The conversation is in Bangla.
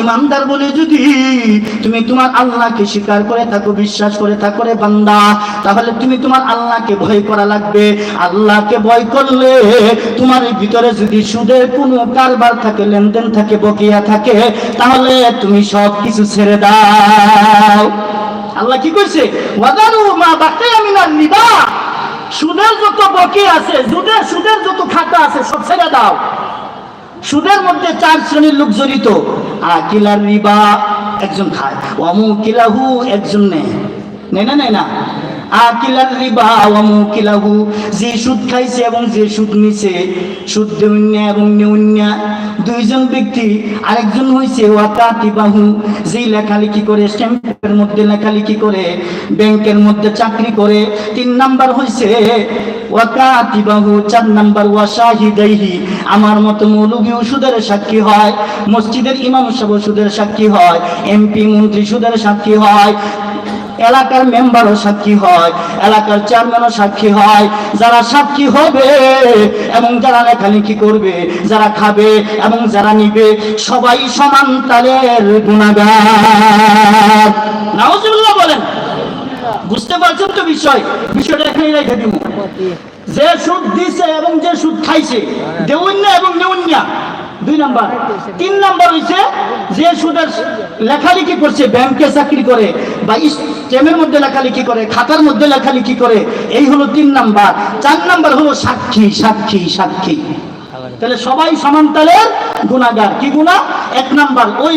ইমানদার বলে যদি তুমি তোমার আল্লাহকে স্বীকার করে থাকো, বিশ্বাস করে থাকো রে বান্দা, তাহলে তুমি তোমার আল্লাহকে ভয় করা লাগবে। আল্লাহকে ভয় করলে তোমার ভিতরে যদি সুদের কোনো কারবার থাকে, লেনদেন থাকে, বকিয়া থাকে, তাহলে তুমি সব কিছু ছেড়ে দাও। আল্লাহ কি করছে? ওয়াদারু মা বাকিয়া সুদের যত বকি আছে সুদের সুদের যত খাতা আছে, সব ছেড়ে দাও। সুদের মধ্যে চার শ্রেণির লোক জড়িত। আকিলার রিবা একজন খায় অমুকিলাহু একজন নেয়। নেয় না নেয় না? আকিলার রিবা অমুকিলাহু যে সুদ খাইছে এবং যে সুদ নিছে, সুদ দেউন্যা এবং নেউন্যা দুইজন ব্যক্তি আরেকজন হইছে ওয়াকাতিবাহু যে লেখালেখি করে, স্ট্যাম্পের মধ্যে লেখালেখি করে, ব্যাংকের মধ্যে চাকরি করে। তিন নাম্বার হইছে ওয়াকাতিবাহু চার নাম্বার ওয়াশাহিদাইহি আমার মতো মৌলভী সুদের সাক্ষী হয়, মসজিদের ইমাম সাহেব সুদের সাক্ষী হয়, এমপি মন্ত্রী সুদের সাক্ষী হয়। এলাকার মেম্বারও সাক্ষী হয়, এলাকার চেয়ারম্যানও সাক্ষী হয়। যারা সাক্ষী হবে এবং যারা লেখালেখি করবে, যারা খাবে এবং যারা নিবে, সবাই সমান তালের গুণাগার। বলেন। বুঝতে পারছেন তো বিষয়? বিষয়টা এখানে রেখে দিব। যে সুদ দিছে এবং যে সুদ খাইছে দেউন্যা এবং নেউন্যা দুই নাম্বার। তিন নাম্বার হইছে, যে সুদের লেখালেখি করছে, ব্যাংকে চাকরি করে বা স্টেমের মধ্যে লেখালেখি করে, খাতার মধ্যে লেখালেখি করে, এই হলো তিন নাম্বার। চার নাম্বার হলো সাক্ষী সাক্ষী সাক্ষী। তাহলে সবাই সমান তালের গুণাগার। কি গুণা? এক নাম্বার, ওই